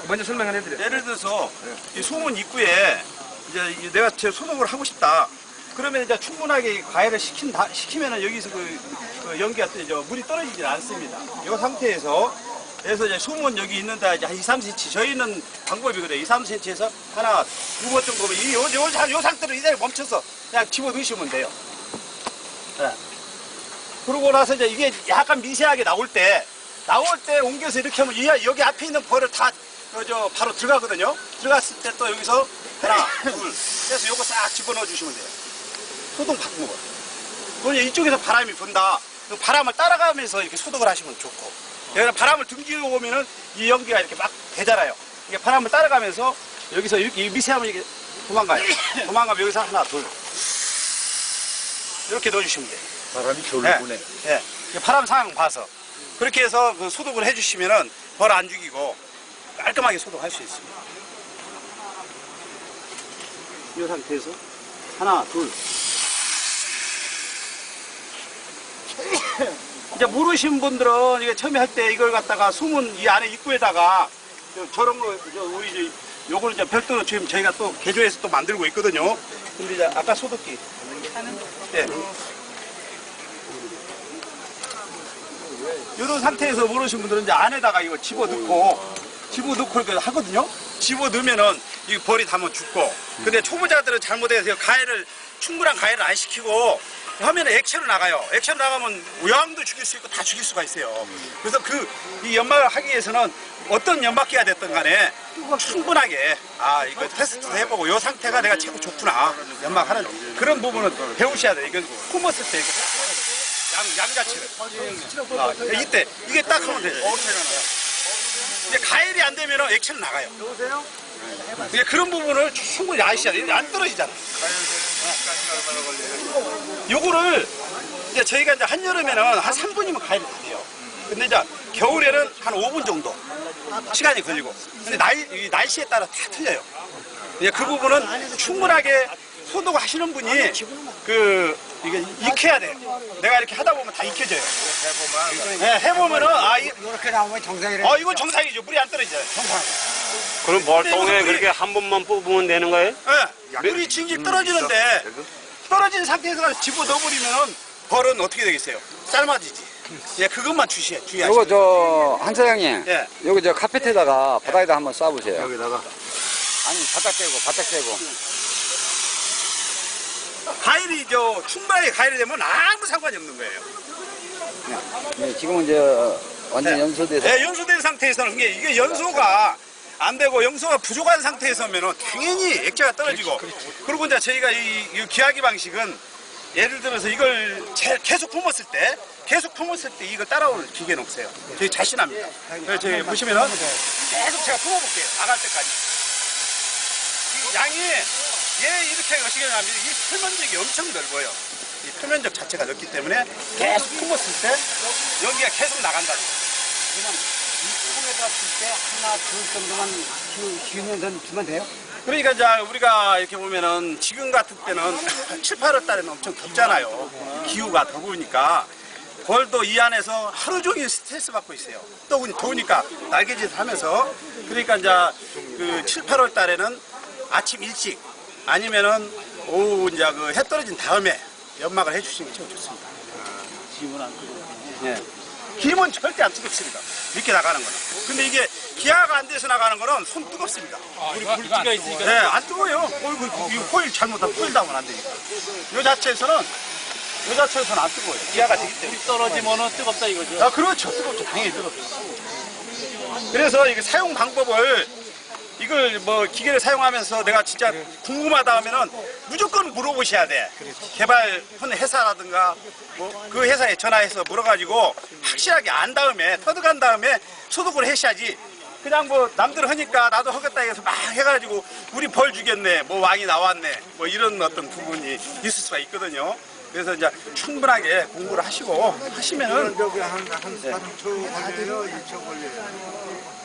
먼저 설명을 해드려. 예를 들어서 이 소문 입구에 이제 이 내가 제 소독을 하고 싶다. 그러면 이제 충분하게 이 과일을 식힌다, 식히면은 여기서 그, 그 연기가 또 이제 물이 떨어지질 않습니다. 이 상태에서 그래서 이제 소문 여기 있는데 이제 한 2, 3cm 저희는 방법이 그래요. 2, 3cm에서 하나 두 번 정도면 이, 요, 요, 요 상태로 이대로 멈춰서 그냥 집어 넣으시면 돼요. 네. 그러고 나서 이제 이게 약간 미세하게 나올 때 나올 때 옮겨서 이렇게 하면 이, 여기 앞에 있는 벌을 다 어, 저 바로 들어가거든요. 들어갔을 때 또 여기서 하나, 둘, 그래서 요거 싹 집어넣어 주시면 돼요. 소독 바꾸는 거. 그럼 이쪽에서 바람이 분다. 그 바람을 따라가면서 이렇게 소독을 하시면 좋고. 여기는 바람을 등지고 오면은 이 연기가 이렇게 막 되잖아요. 이게 바람을 따라가면서 여기서 이렇게 미세하면 이게 도망가요. 도망가면 여기서 하나, 둘. 이렇게 넣어주시면 돼요. 바람이 네. 부네. 예. 이게 바람 상황 봐서. 그렇게 해서 그 소독을 해주시면은 벌 안 죽이고 깔끔하게 소독할 수 있습니다. 이 상태에서 하나, 둘. 이제 모르신 분들은 이게 처음에 할 때 이걸 갖다가 소문 이 안에 입구에다가 저- 저런 거, 저 우리 이제 요거는 이제 별도로 지금 저희가 또 개조해서 또 만들고 있거든요. 근데 이제 아까 소독기. 예. 이런 상태에서 모르신 분들은 이제 안에다가 이거 집어 넣고 집어 넣고 이렇게 하거든요. 집어 넣으면은 이 벌이 닿으면 죽고. 근데 초보자들은 잘못해서 가해를 충분한 가해를 안 시키고 하면 액체로 나가요. 액체로 나가면 우양도 죽일 수 있고 다 죽일 수가 있어요. 그래서 그 이 연막을 하기 위해서는 어떤 연막기가 됐든 간에 충분하게 아 이거 테스트 해보고 이 상태가 내가 최고 좋구나 연막하는 그런 부분은 배우셔야 돼요. 이건 품었을 때 이거 양, 양자치를. 아, 이때, 이게 딱 하면 돼요. 이제 가열이 안 되면 액체는 나가요. 여보세요? 이제 그런 부분을 충분히 아셔야 돼요. 안 떨어지잖아. 요거를 이제 저희가 이제 한여름에는 한 3분이면 가열이 다 돼요. 근데 이제 겨울에는 한 5분 정도 시간이 걸리고. 근데 날, 이 날씨에 따라 다 틀려요. 이제 그 부분은 충분하게 소독 하시는 분이 그 이게 익혀야 돼요. 내가 이렇게 하다 보면 다 익혀져요. 네, 해보면은 아, 이, 이렇게 나오면 정상이래. 어 이건 정상이죠. 물이 안 떨어져요. 정상. 그럼 벌통에 근데 그렇게 한 번만 뽑으면 되는 거예요? 네, 물이 징징 떨어지는데 떨어진 상태에서 집어 넣어버리면은 벌은 어떻게 되겠어요? 삶아지지. 예, 그것만 주시해 주의하시고. 요거 저, 한 사장님. 예. 여기 저 카페트에다가 바닥에다 한번 쏴보세요. 여기다가 아니, 바닥 떼고, 바닥 떼고. 저 충분하게 가일이 되면 아무 상관이 없는 거예요. 네, 지금은 이제 완전 네. 연소돼서. 네, 연소된 상태에서는 이게, 이게 연소가 안 되고 연소가 부족한 상태에서면은 당연히 액체가 떨어지고 그리고 이제 저희가 이, 이 기하기 방식은 예를 들어서 이걸 제- 계속 품었을 때 계속 품었을 때 이걸 따라오는 기계는 없어요. 저희 자신합니다. 그래서 저희 보시면은 계속 제가 품어볼게요. 나갈 때까지. 이 양이 얘 이렇게 하냐면 이 표면적이 엄청 넓어요. 이 표면적 자체가 넓기 때문에 계속 품었을 때 여기가 계속 나간다. 통에다 쓸때 하나, 둘 정도만 키- 키우면서 주면 돼요? 그러니까 이제 우리가 이렇게 보면은 지금 같은 때는 7, 8월 달에는 엄청 덥잖아요. 기후가 더우니까 벌도 이 안에서 하루 종일 스트레스 받고 있어요. 또 더우니까 날개짓 하면서 그러니까 이제 그 7, 8월 달에는 아침 일찍 아니면은 오후 이제 그 해 떨어진 다음에 연막을 해주시는 게 제일 좋습니다. 기름은 안 뜨겁고. 예. 기름은 절대 안 뜨겁습니다. 이렇게 나가는 거는. 근데 이게 기아가 안 돼서 나가는 거는 손 뜨겁습니다. 우리 불티가 있으니까. 네, 안 뜨거워요. 어, 이거 호일 잘못하면 호일 담으면 안 되니까. 요 자체에서는 요 자체에서는 안 뜨거워요. 기아가 되기 때문에. 떨어지면은 뜨겁다 이거죠. 아, 그렇죠. 뜨겁죠. 당연히 뜨겁죠. 그래서 이게 사용 방법을 이걸 뭐 기계를 사용하면서 내가 진짜 궁금하다 하면은 무조건 물어보셔야 돼. 개발한 회사라든가 뭐 그 회사에 전화해서 물어가지고 확실하게 안 다음에 터득한 다음에 소독을 하셔야지. 그냥 뭐 남들 하니까 나도 하겠다 해서 막 해가지고 우리 벌 주겠네, 뭐 왕이 나왔네, 뭐 이런 어떤 부분이 있을 수가 있거든요. 그래서 이제 충분하게 공부를 하시고 하시면은 여기 한한 3초 걸려요, 2초 걸려요.